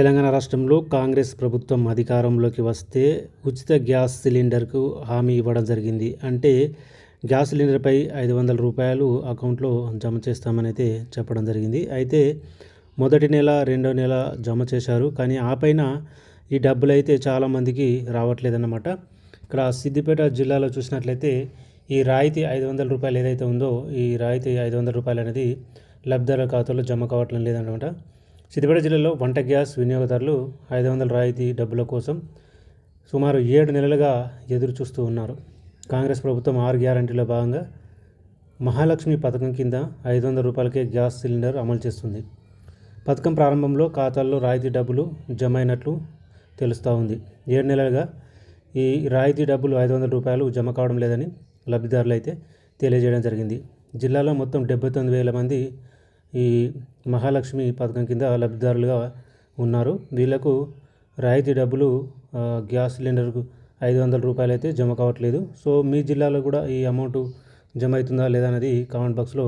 తెలంగాణ రాష్ట్రంలో కాంగ్రెస్ ప్రభుత్వం అధికారంలోకి వస్తే ఉచిత గ్యాస్ సిలిండర్కు హామీ ఇవ్వడం జరిగింది. అంటే గ్యాస్ సిలిండర్పై ఐదు వందల రూపాయలు అకౌంట్లో జమ చేస్తామని అయితే చెప్పడం జరిగింది. అయితే మొదటి నెల రెండో నెల జమ చేశారు. కానీ ఆ పైన ఈ డబ్బులు అయితే చాలామందికి రావట్లేదన్నమాట. ఇక్కడ సిద్దిపేట జిల్లాలో చూసినట్లయితే ఈ రాయితీ ఐదు వందల రూపాయలు ఏదైతే ఉందో ఈ రాయితీ ఐదు వందల రూపాయలు అనేది లబ్ధిదారుల ఖాతాలో జమ కావట్లేదు లేదన్నమాట సిద్దిపేట జిల్లాలో వంట గ్యాస్ వినియోగదారులు ఐదు వందల రాయితీ డబ్బుల కోసం సుమారు ఏడు నెలలుగా ఎదురు చూస్తూ ఉన్నారు. కాంగ్రెస్ ప్రభుత్వం ఆరు గ్యారంటీలో భాగంగా మహాలక్ష్మి పథకం కింద ఐదు వందల రూపాయలకే గ్యాస్ సిలిండర్ అమలు చేస్తుంది. పథకం ప్రారంభంలో ఖాతాల్లో రాయితీ డబ్బులు జమ అయినట్లు తెలుస్తూ ఉంది. ఏడు నెలలుగా ఈ రాయితీ డబ్బులు ఐదు వందల రూపాయలు జమ కావడం లేదని లబ్ధిదారులు అయితే తెలియజేయడం జరిగింది. జిల్లాలో మొత్తం డెబ్బై తొమ్మిది వేల మంది ఈ మహాలక్ష్మి పథకం కింద లబ్ధిదారులుగా ఉన్నారు. వీళ్ళకు రాయితీ డబ్బులు గ్యాస్ సిలిండర్కు ఐదు వందల రూపాయలు అయితే జమ కావట్లేదు. సో మీ జిల్లాలో కూడా ఈ అమౌంట్ జమ అవుతుందా లేదా అనేది కామెంట్ బాక్స్లో